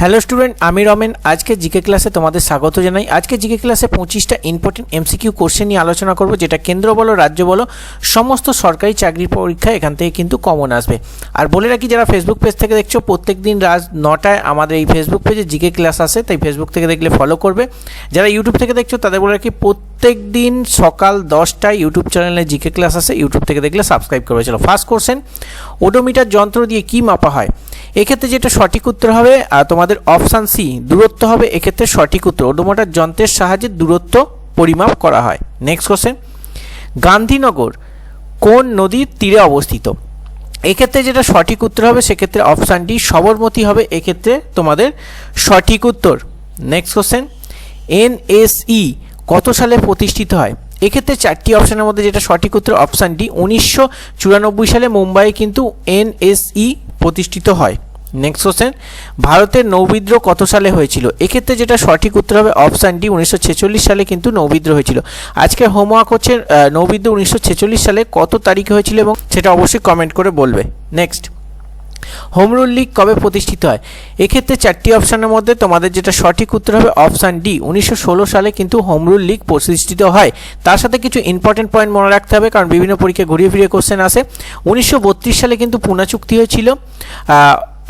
Hello student আমি রমেন। আজকে GK ক্লাসে তোমাদের স্বাগত জানাই। আজকে জিকে ক্লাসে পঁচিশটা ইম্পর্টেন্ট এমসিকিউ কোশ্চেন নিয়ে আলোচনা করব যেটা কেন্দ্র বলো রাজ্য বলো সমস্ত সরকারি চাকরির পরীক্ষা এখান থেকে কিন্তু কমন আসবে। আর বলে রাখি যারা ফেসবুক পেজ থেকে দেখছ প্রত্যেক দিন রাত নটায় আমাদের এই ফেসবুক পেজে জিকে ক্লাস আসে তাই ফেসবুক থেকে দেখলে ফলো করবে। যারা ইউটিউব থেকে দেখছ তাদের বলে রাখি প্রত্যেক দিন সকাল দশটায় ইউটিউব চ্যানেলে জিকে ক্লাস আসে ইউটিউব থেকে দেখলে সাবস্ক্রাইব করবে। চলো ফার্স্ট কোশ্চেন ওডোমিটার যন্ত্র দিয়ে কি মাপা হয়? এক্ষেত্রে যেটা সঠিক উত্তর হবে আহ, তোমাদের অপশান সি, দূরত্ব হবে এক্ষেত্রে সঠিক উত্তর। ওডোমিটার যন্ত্রের সাহায্যে দূরত্ব পরিমাপ করা হয়। নেক্সট কোশ্চেন গান্ধীনগর কোন নদীর তীরে অবস্থিত? এক্ষেত্রে যেটা সঠিক উত্তর হবে, সেক্ষেত্রে অপশান ডি সবরমতী হবে। এক্ষেত্রে তোমাদের সঠিক উত্তর। নেক্সট কোশ্চেন এনএসই কত সালে প্রতিষ্ঠিত হয়? এক্ষেত্রে চারটি অপশানের মধ্যে যেটা সঠিক উত্তর অপশান ডি উনিশশো চুরানব্বই সালে মুম্বাইয়ে কিন্তু এনএসই প্রতিষ্ঠিত হয়। নেক্সট কোশ্চেন ভারতের নৌবিদ্রোহ কত সালে হয়েছিল? এক্ষেত্রে যেটা সঠিক উত্তর হবে অপশান ডি উনিশশো ছেচল্লিশ সালে কিন্তু নৌবিদ্রোহ হয়েছিল। আজকে হোমওয়ার্ক হচ্ছে নৌবিদ্রোহ উনিশশো ছেচল্লিশ সালে কত তারিখে হয়েছিল এবং সেটা অবশ্যই কমেন্ট করে বলবে। নেক্সট হোম রুল লিগ কবে প্রতিষ্ঠিত হয়? এক্ষেত্রে চারটি অপশানের মধ্যে তোমাদের যেটা সঠিক উত্তর হবে অপশান ডি উনিশশো ষোলো সালে কিন্তু হোম রুল লিগ প্রতিষ্ঠিত হয়। তার সাথে কিছু ইম্পর্টেন্ট পয়েন্ট মনে রাখতে হবে, কারণ বিভিন্ন পরীক্ষায় ঘুরিয়ে ফিরিয়ে কোশ্চেন আসে। উনিশশো বত্রিশ সালে কিন্তু পুনা চুক্তি হয়েছিল।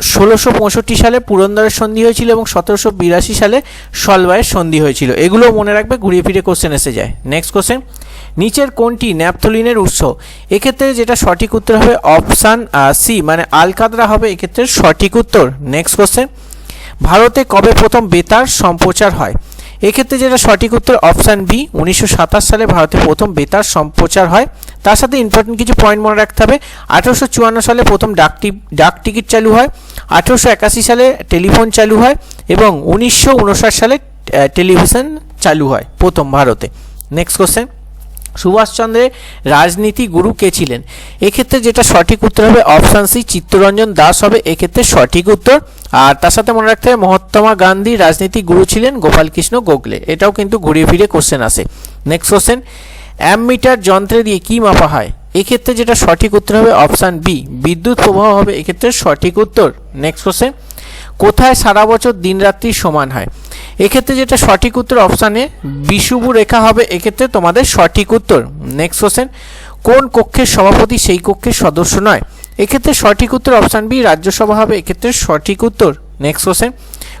ষোলোশো পঁয়ষট্টি সালে পুরন্দরের সন্ধি হয়েছিল এবং সতেরোশো বিরাশি সালে সলবায়ের সন্ধি হয়েছিল। এগুলো মনে রাখবে, ঘুরিয়ে ফিরে কোশ্চেন এসে যায়। নেক্সট কোশ্চেন নিচের কোনটি ন্যাপথলিনের উৎস? এক্ষেত্রে যেটা সঠিক উত্তর হবে অপশান সি মানে আলকাদরা হবে এক্ষেত্রে সঠিক উত্তর। নেক্সট কোশ্চেন ভারতে কবে প্রথম বেতার সম্প্রচার হয়? এক্ষেত্রে যেটা সঠিক উত্তর অপশান বি উনিশশো সাতাশ সালে ভারতে প্রথম বেতার সম্প্রচার হয়। তার সাথে ইম্পর্টেন্ট কিছু পয়েন্ট মনে রাখতে হবে। আঠেরোশো চুয়ান্ন সালে প্রথম ডাক টি- ডাক টিকিট চালু হয়। আঠেরোশো একাশি সালে টেলিফোন চালু হয় এবং উনিশশো উনষাট সালে টেলিভিশন চালু হয় প্রথম ভারতে। নেক্সট কোশ্চেন সুভাষচন্দ্রের রাজনীতি গুরু কে ছিলেন? এক্ষেত্রে যেটা সঠিক উত্তর হবে অপশান সি চিত্তরঞ্জন দাস হবে। এক্ষেত্রে সঠিক উত্তর। আর তার সাথে মনে রাখতে হবে, মহাত্মা গান্ধী রাজনীতি গুরু ছিলেন গোপালকৃষ্ণ গোখলে। এটাও কিন্তু ঘুরিয়ে ফিরে কোশ্চেন আসে। নেক্সট কোশ্চেন অ্যামমিটার যন্ত্রে দিয়ে কি মাপা হয়? এক্ষেত্রে যেটা সঠিক উত্তর হবে অপশান বি। বিদ্যুৎ প্রবাহ হবে এক্ষেত্রে সঠিক উত্তর। নেক্সট কোশ্চেন কোথায় সারা বছর দিনরাত্রি সমান হয়? এক্ষেত্রে যেটা সঠিক উত্তর অপশানে বিষুবু রেখা হবে, এক্ষেত্রে তোমাদের সঠিক উত্তর। নেক্সট কোশ্চেন কোন কক্ষের সভাপতি সেই কক্ষের সদস্য নয়? এক্ষেত্রে সঠিক উত্তর অপশান বি, রাজ্যসভা হবে, এক্ষেত্রে সঠিক উত্তর। নেক্সট কোশ্চেন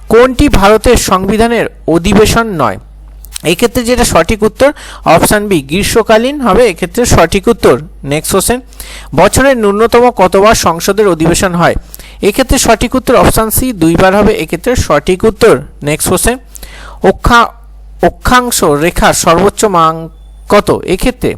কোনটি ভারতের সংবিধানের অধিবেশন নয়? এক্ষেত্রে যেটা সঠিক উত্তর অপশান বি গ্রীষ্মকালীন হবে, এক্ষেত্রে সঠিক উত্তর। নেক্সট কোশ্চেন বছরের ন্যূনতম কতবার সংসদের অধিবেশন হয়? এক্ষেত্রে সঠিক উত্তর অপশান সি দুইবার হবে, এক্ষেত্রে সঠিক উত্তর। নেক্সট কোশ্চেন অক্ষা অক্ষাংশ রেখার সর্বোচ্চ মান কত? এক্ষেত্রে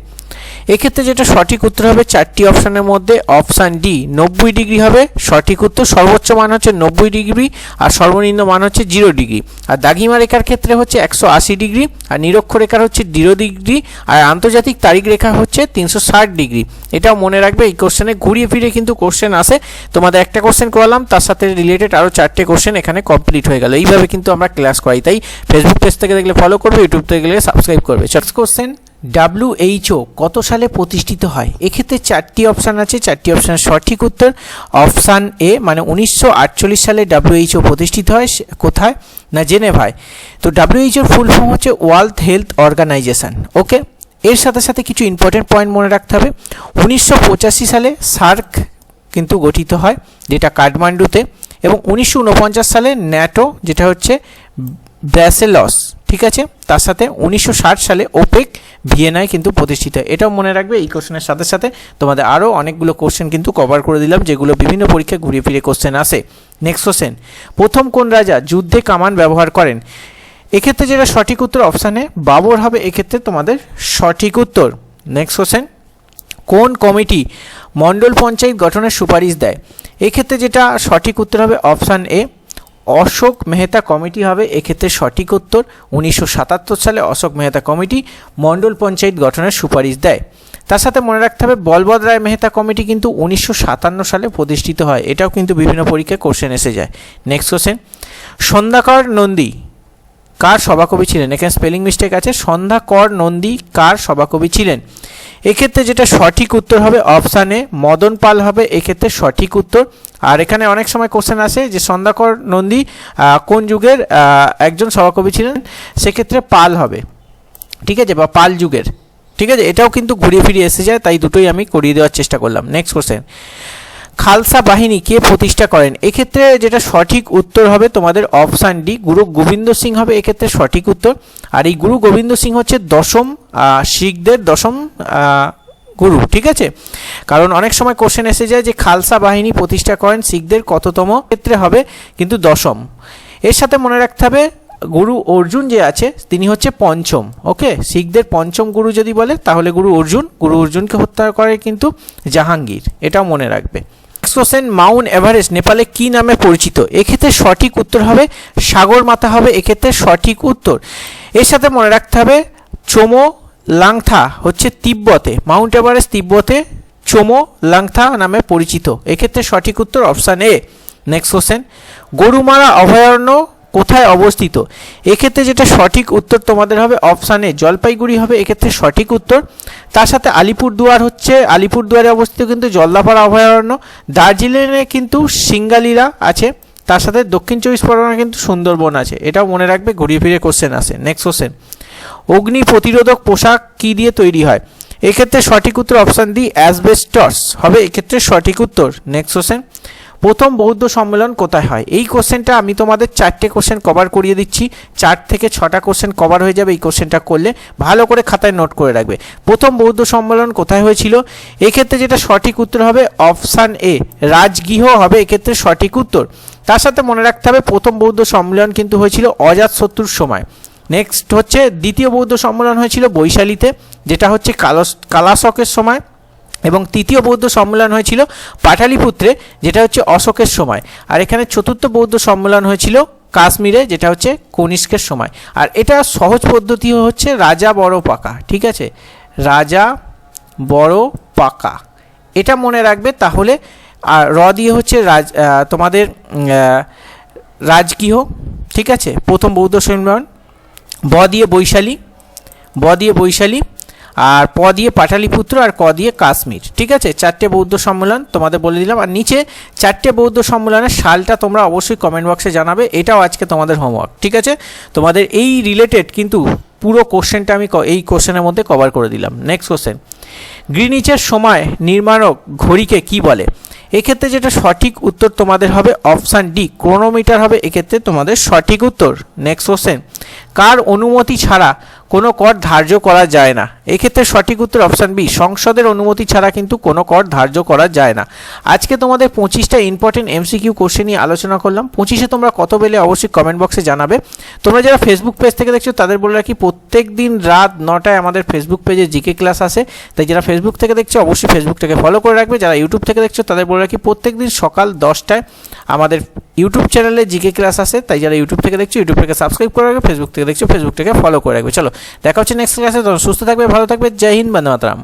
এক্ষেত্রে যেটা সঠিক উত্তর হবে চারটি অপশানের মধ্যে অপশান ডি, নব্বই ডিগ্রি হবে। সঠিক উত্তর, সর্বোচ্চ মান হচ্ছে নব্বই ডিগ্রি আর সর্বনিম্ন মান হচ্ছে জিরো ডিগ্রি। আর দাগিমা রেখার ক্ষেত্রে হচ্ছে একশো আশি ডিগ্রি আর নিরক্ষরেখার হচ্ছে জিরো ডিগ্রি আর আন্তর্জাতিক তারিখ রেখা হচ্ছে তিনশো ষাট ডিগ্রি। এটাও মনে রাখবে, এই কোশ্চেনে ঘুরিয়ে ফিরে কিন্তু কোশ্চেন আসে। তোমাদের একটা কোশ্চেন করালাম, তার সাথে রিলেটেড আরও চারটে কোশ্চেন এখানে কমপ্লিট হয়ে গেল। এইভাবে কিন্তু আমরা ক্লাস করাই। তাই ফেসবুক পেজ থেকে দেখলে ফলো করবে ইউটিউব থেকে গেলে সাবস্ক্রাইব করবে। চার্স কোশ্চেন ডাব্লিউএইচও কত সালে প্রতিষ্ঠিত হয়? এক্ষেত্রে চারটি অপশান আছে। চারটি অপশানের সঠিক উত্তর অপশান এ মানে উনিশশো আটচল্লিশ সালে ডাব্লিউএইচও প্রতিষ্ঠিত হয়। কোথায়? না, জেনেভায়। তো ডাব্লিউএইচওর ফুল ফর্ম হচ্ছে ওয়ার্ল্ড হেলথ অর্গানাইজেশন ওকে এর সাথে সাথে কিছু ইম্পর্টেন্ট পয়েন্ট মনে রাখতে হবে। উনিশশো পঁচাশি সালে সার্ক কিন্তু গঠিত হয়, যেটা কাঠমান্ডুতে। এবং উনিশশো উনপঞ্চাশ সালে ন্যাটো, যেটা হচ্ছে ব্র্যাসেলস ঠিক আছে? তার সাথে উনিশশো ষাট সালে ওপেক ভিয়েনায় কিন্তু প্রতিষ্ঠিত। এটাও মনে রাখবে এই কোশ্চেনের সাথে সাথে তোমাদের আরও অনেকগুলো কোশ্চেন কিন্তু কভার করে দিলাম, যেগুলো বিভিন্ন পরীক্ষায় ঘুরিয়ে ফিরে কোশ্চেন আসে। নেক্সট কোশ্চেন প্রথম কোন রাজা যুদ্ধে কামান ব্যবহার করেন? এক্ষেত্রে যেটা সঠিক উত্তর অপশানে বাবর হবে এক্ষেত্রে তোমাদের সঠিক উত্তর। নেক্সট কোশ্চেন কোন কমিটি মণ্ডল পঞ্চায়েত গঠনের সুপারিশ দেয়? এক্ষেত্রে যেটা সঠিক উত্তর হবে option A Ashok Mehta committee হবে, এক্ষেত্রে সঠিক উত্তর উনিশশো সাতাত্তর সালে অশোক মেহতা কমিটি মণ্ডল পঞ্চায়েত গঠনের সুপারিশ দেয়। তার সাথে মনে রাখতে হবে বলবদ রায় মেহতা কমিটি কিন্তু উনিশশো সাতান্ন সালে প্রতিষ্ঠিত হয়, এটাও কিন্তু বিভিন্ন পরীক্ষায় কোশ্চেন এসে যায়। নেক্সট কোশ্চেন সন্ধ্যাকর নন্দী, কার সভাকবি ছিলেন? এখানে স্পেলিং মিস্টেক আছে, সন্ধ্যা কর নন্দী, কার সভাকবি ছিলেন? এক্ষেত্রে যেটা সঠিক উত্তর হবে অপশানে মদন পাল হবে, এক্ষেত্রে সঠিক উত্তর। আর এখানে অনেক সময় কোশ্চেন আসে যে সন্ধ্যাকর নন্দী কোন যুগের একজন সভাকবি ছিলেন? সেক্ষেত্রে পাল হবে। ঠিক আছে? বা পাল যুগের। ঠিক আছে? এটাও কিন্তু ঘুরিয়ে ফিরিয়ে এসে যায়, তাই দুটোই আমি করিয়ে দেওয়ার চেষ্টা করলাম। নেক্সট কোশ্চেন খালসা বাহিনী কে প্রতিষ্ঠা করেন? এক্ষেত্রে যেটা সঠিক উত্তর হবে তোমাদের অপশান ডি, গুরু গোবিন্দ সিং হবে এক্ষেত্রে সঠিক উত্তর। আর এই গুরু গোবিন্দ সিং হচ্ছে দশম শিখদের দশম গুরু, ঠিক আছে? কারণ অনেক সময় কোশ্চেন এসে যায় যে খালসা বাহিনী প্রতিষ্ঠা করেন শিখদের কততম? ক্ষেত্রে হবে কিন্তু দশম। এর সাথে মনে রাখতে হবে, গুরু অর্জুন যে আছে, তিনি হচ্ছে পঞ্চম, ওকে? শিখদের পঞ্চম গুরু যদি বলে, তাহলে গুরু অর্জুন, গুরু অর্জুনকে হত্যা করে কিন্তু জাহাঙ্গীর, এটাও মনে রাখবে। কোশ্চেন মাউন্ট এভারেস্ট নেপালে কি নামে পরিচিত? এক্ষেত্রে সঠিক উত্তর হবে সাগর মাথা হবে, এক্ষেত্রে সঠিক উত্তর। এর সাথে মনে রাখতে হবে, চোমো লাংথা হচ্ছে তিব্বতে, মাউন্ট এভারেস্ট তিব্বতে চোমো লাংথা নামে পরিচিত। এক্ষেত্রে সঠিক উত্তর option A, next question. Gorumara অভয়ারণ্য কোথায় অবস্থিত? এক্ষেত্রে যেটা সঠিক উত্তর তোমাদের হবে অপশান জলপাইগুড়ি হবে, এক্ষেত্রে সঠিক উত্তর। তার সাথে আলিপুরদুয়ার হচ্ছে, আলিপুরদুয়ারে অবস্থিত কিন্তু জলদাপাড়া অভয়ারণ্য। দার্জিলিংয়ে কিন্তু সিঙ্গালিরা আছে, তার সাথে দক্ষিণ চব্বিশ পরগনা কিন্তু সুন্দরবন আছে। এটাও মনে রাখবে, ঘুরিয়ে ফিরে কোশ্চেন আসে। নেক্সট কোশ্চেন অগ্নি প্রতিরোধক পোশাক কি দিয়ে তৈরি হয়? এক্ষেত্রে সঠিক উত্তর অপশান ডি, অ্যাসবেস্টস হবে, এক্ষেত্রে সঠিক উত্তর। নেক্সট কোশ্চেন প্রথম বৌদ্ধ সম্মেলন কোথায় হয়? এই কোশ্চেনটা আমি তোমাদের চারটে কোশ্চেন কভার করিয়ে দিচ্ছি। চার থেকে ছটা কোশ্চেন কভার হয়ে যাবে এই কোশ্চেনটা করলে। ভালো করে খাতায় নোট করে রাখবে। প্রথম বৌদ্ধ সম্মেলন কোথায় হয়েছিল? এক্ষেত্রে যেটা সঠিক উত্তর হবে অপশান এ রাজগৃহ হবে এক্ষেত্রে সঠিক উত্তর। তার সাথে মনে রাখতে হবে, প্রথম বৌদ্ধ সম্মেলন কিন্তু হয়েছিল অজাত শত্রুর সময়। নেক্সট হচ্ছে, দ্বিতীয় বৌদ্ধ সম্মেলন হয়েছিল বৈশালীতে, যেটা হচ্ছে কালস, কালাশকের সময়। এবং তৃতীয় বৌদ্ধ সম্মেলন হয়েছিল পাটালিপুত্রে, যেটা হচ্ছে অশোকের সময়। আর এখানে চতুর্থ বৌদ্ধ সম্মেলন হয়েছিল কাশ্মীরে, যেটা হচ্ছে কনিষ্কের সময়। আর এটা সহজ পদ্ধতি হচ্ছে রাজা বড় পাকা, ঠিক আছে? রাজা বড় পাকা। এটা মনে রাখবে তাহলে, আর র দিয়ে হচ্ছে রাজ তোমাদের রাজগৃহ, ঠিক আছে? প্রথম বৌদ্ধ সম্মেলন। ব দিয়ে বৈশালী। ব দিয়ে বৈশালী আর প দিয়ে পাটালিপুত্র আর ক দিয়ে কাশ্মীর। ঠিক আছে? চারটে বৌদ্ধ সম্মেলন তোমাদের বলে দিলাম। আর নিচে চারটে বৌদ্ধ সম্মেলনের সালটা তোমরা অবশ্যই কমেন্ট বক্সে জানাবে। এটাও আজকে তোমাদের হোমওয়ার্ক ঠিক আছে? তোমাদের এই রিলেটেড কিন্তু পুরো কোশ্চেনটা আমি এই কোশ্চেনের মধ্যে কভার করে দিলাম। নেক্সট কোশ্চেন গ্রিনিচের সময় নির্মাণক ঘড়িকে কি বলে? এক্ষেত্রে যেটা সঠিক উত্তর তোমাদের হবে অপশান ডি ক্রোনোমিটার হবে। এক্ষেত্রে তোমাদের সঠিক উত্তর। নেক্সট কোশ্চেন কার অনুমতি ছাড়া কোনো কর ধার্য করা যায় না। এক্ষেত্রে সঠিক উত্তর অপশান বি, সংসদের অনুমতি ছাড়া কিন্তু কোনো কর ধার্য করা যায় না। আজকে তোমাদের পঁচিশটা ইম্পর্টেন্ট এমসিকিউ কোশ্চেন নিয়ে আলোচনা করলাম। পঁচিশে তোমরা কত পেলে অবশ্যই কমেন্ট বক্সে জানাবে। তোমরা যারা ফেসবুক পেজ থেকে দেখছ, তাদের বলে রাখি, প্রত্যেক দিন রাত নটায় আমাদের ফেসবুক পেজে জিকে ক্লাস আসে। তাই যারা ফেসবুক থেকে দেখছ, অবশ্যই ফেসবুকটাকে ফলো করে রাখবে। যারা ইউটিউব থেকে দেখছ, তাদের বলে রাখি, প্রত্যেক দিন সকাল দশটায় আমাদের ইউটিউব চ্যানেলে জিকে ক্লাস আসে তাই যারা ইউটিউব থেকে দেখছ, ইউটিউব থেকে সাবস্ক্রাইব করে রাখবে ফেসবুক থেকে দেখছ ফেসবুকটাকে ফলো করে রাখবে। চলো, দেখা হচ্ছে নেক্সট ক্লাসে সুস্থ থাকবে, ভালো থাকবে, জয় হিন্দ, বন্দে মাতরম।